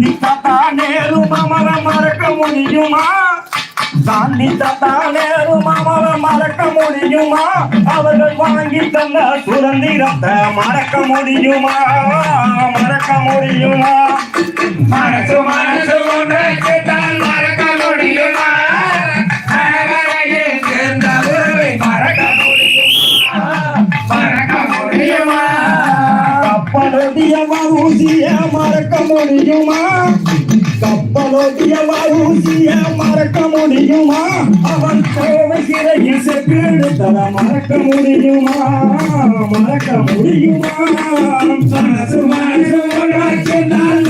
காந்தி தாத்தா நேரு மாமர மறக்க முடியுமா? காந்தி தாத்தா நேரு மாமர மறக்க முடியுமா? அவர்கள் வாங்கி தந்த சுதந்திரத்தை மறக்க முடியுமா? மறக்க முடியுமா? மனசு மனசு ஒன்றை கேட்டால் மறக்க முடியுமா? முடியுமா கப்பலோடிய ஊசிய மறக்க முடியுமா அவன் கோவை இசைக்கு தர மறக்க முடியுமா மறக்க முடியுமா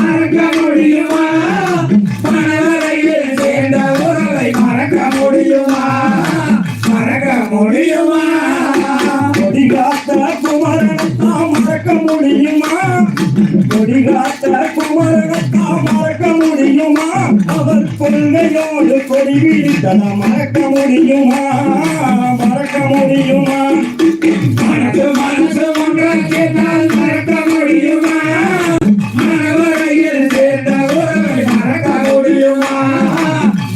மறக்க முடியுமா. விரித்தத மறக்க முடியுமா மறக்க முடியுமா மனசு மனசு ஒன்றை கேட்டால் மறக்க முடியுமா மனவரையில் சேர்ந்த உறவை மறக்க முடியுமா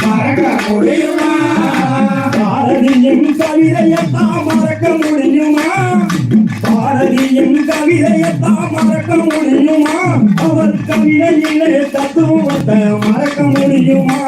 மறக்க முடியுமா பாரதியின் கவிதையத்தா மறக்க முடியுமா பாரதியின் கவிதையத்தா மறக்க முடியுமா அவர் கவிதையிலே தத்துவத்தை மறக்க முடியுமா?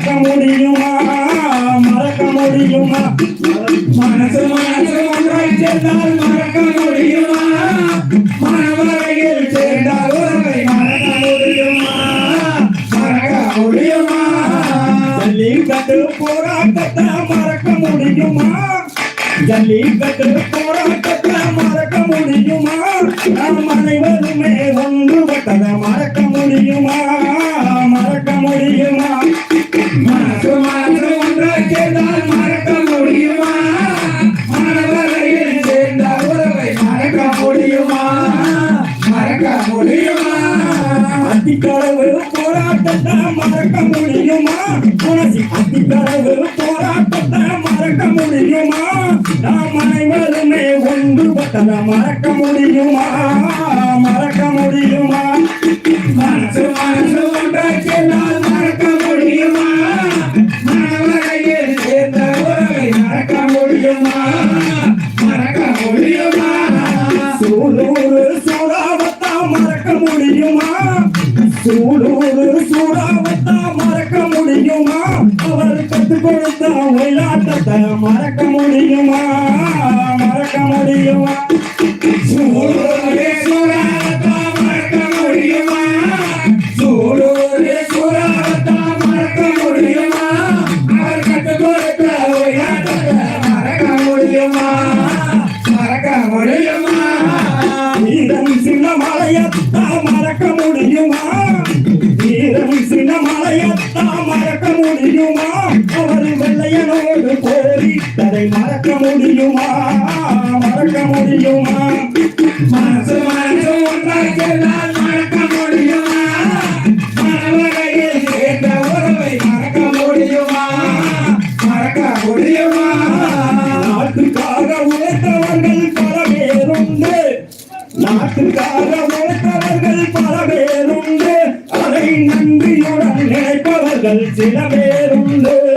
மறக்க முடியுமா? மறக்க முடியுமா மனசு மனசு ஒன்றை சேர்ந்தால் மறக்க முடியுமா மனவரையில் சேர்ந்தால் உறவை மறக்க முடியுமா மறக்க முடியுமா ஜல்லிக்கட்டு போராட்டத்தை மறக்க முடியுமா ஜல்லிக்கட்டு போராட்டத்தை மறக்க முடியுமா நாம் அனைவருமே ஒன்றுபட்டதை மறக்க முடியுமா மறக்க முடியுமா மனசு மனசு ஒன்றை சேர்ந்தால் மறக்க முடியுமா மனவரையில் சேர்ந்த உறவை மறக்க முடியுமா மறக்க முடியுமா அத்திக்கடவு போராட்டத்தை மறக்க முடியுமா மனசி அத்திக்கடவு போராட்டத்தை மறக்க முடியுமா நாம் அனைவருமே ஒன்றுபட்டதை மறக்க முடியுமா மறக்க முடியுமா மனசு மனசு சேர்ந்தால் மறக்க சூலூரு சூறாவத்தா மறக்க முடியுமா? சூலூரு சூறாவத்தா மறக்க முடியுமா? அவர் கற்றுக் கொடுத்த விளையாட்டத்தை மறக்க முடியுமா? மறக்க முடியுமா? சூலூரே அதை மறக்க முடியுமா? மறக்க முடியுமா? மனசு மனசு ஒன்றாக சேர்ந்தால் மறக்க முடியுமா? மனவரையில் சேர்ந்த உறவை மறக்க முடியுமா? மறக்க முடியுமா? நாட்டுக்காக உழைத்தவர்கள் பல பேருண்டு. நாட்டுக்காக உழைத்தவர்கள் பல பேருண்டு. அதை நன்றியுடன் நினைப்பவர்கள் சில பேருண்டு.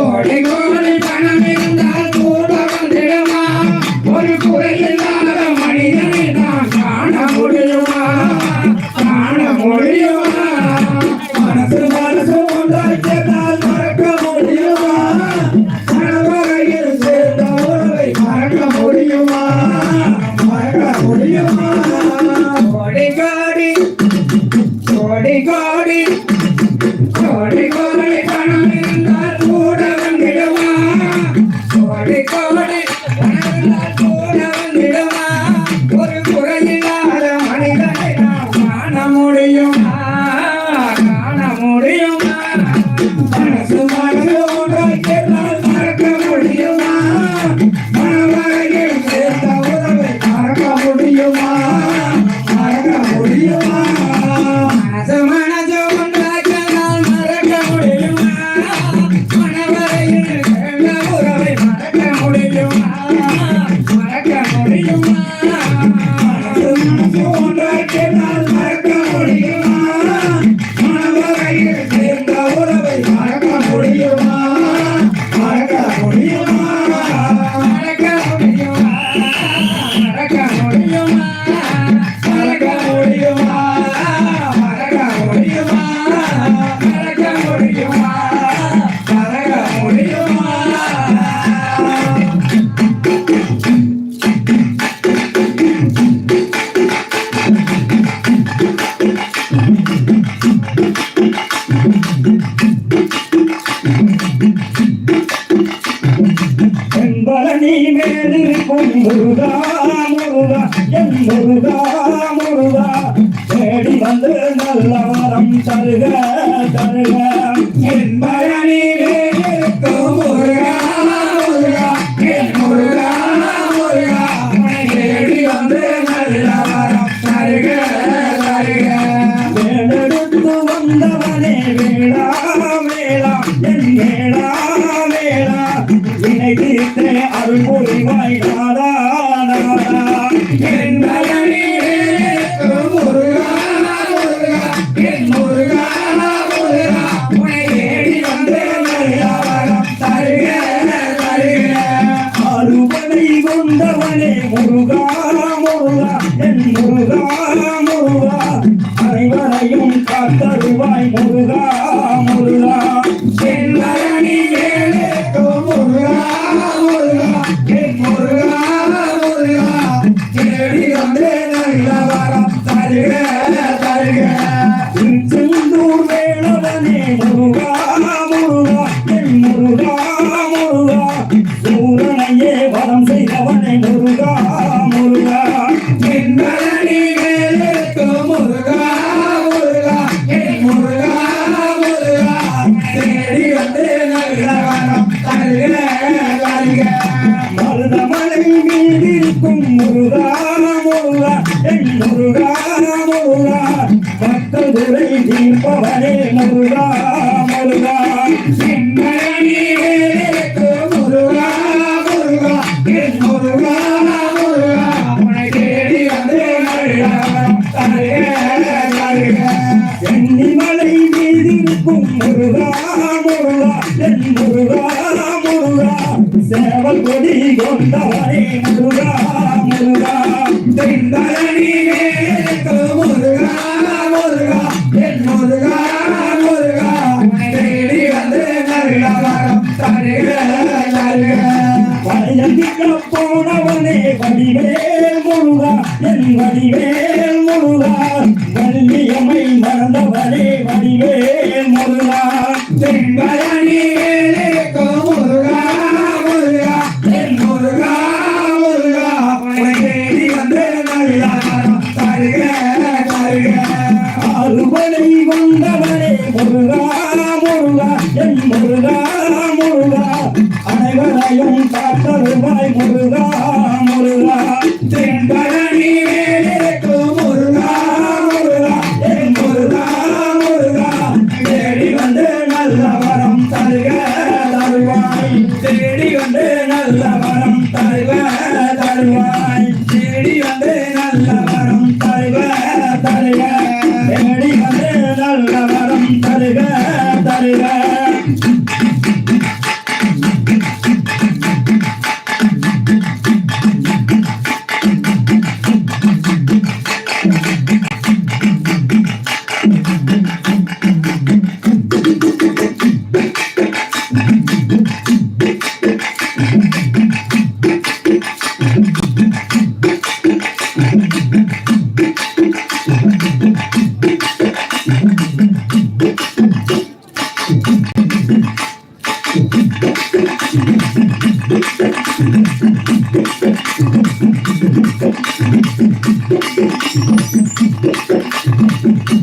Oh, I Mm-hmm. Muruga Muruga தேடி வந்து நல்ல வரம் தருக தருக. என் பரணியிலே இருக்கும் முருகா முருகா. என் முருகா முருகா முருகா அனைவரையும் காத்தருவாய் முருகா. குறை தீர்ப்பவரே முருகா முருகா செம்மரணி கொண்டவரே முருகா முருகா செம்மரணி வேலை எதிர்க்க போனவனே வடிவேல் முருகா என் வடிவேல் முருகா. வள்ளியம்மை மறந்தவனே வடிவேல் முருகா. செங்கலனே காலும் காத்தருவாய் முருகா முருகா தேன்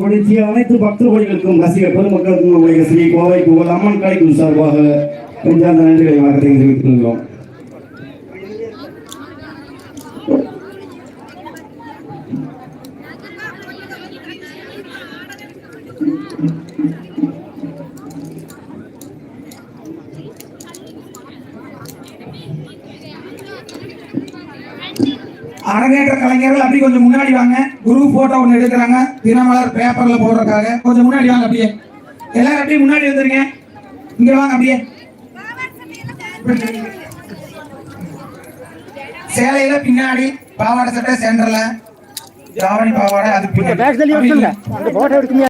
கூட வந்திடுமா அனைத்து பக்தர்களுக்கும் ரசிக பெருமக்களுக்கும் நம்முடைய ஸ்ரீ கோவை புகழ் அம்மன் கலைக்கும் சார்பாக நெஞ்சார்ந்த நன்றிகளை வணக்கத்தை தெரிவித்துக் கொள்கிறோம். அரங்கேற்ற கலைஞர்கள் அப்படி கொஞ்சம் முன்னாடி வாங்க. குரு போட்டோ ஒன்று எடுக்கிறாங்க. தினமலர் பேப்பர்ல போடுறதுக்காக. கொஞ்சம் முன்னாடி வாங்க அப்படியே. எல்லாரும் அப்படியே முன்னாடி வந்துருங்க. இங்க வாங்க அப்படியே. சேலையில பின்னாடி பாவாடை சட்டை சென்டர்ல ஜாவணி பாவாடை அது பின்னாடி.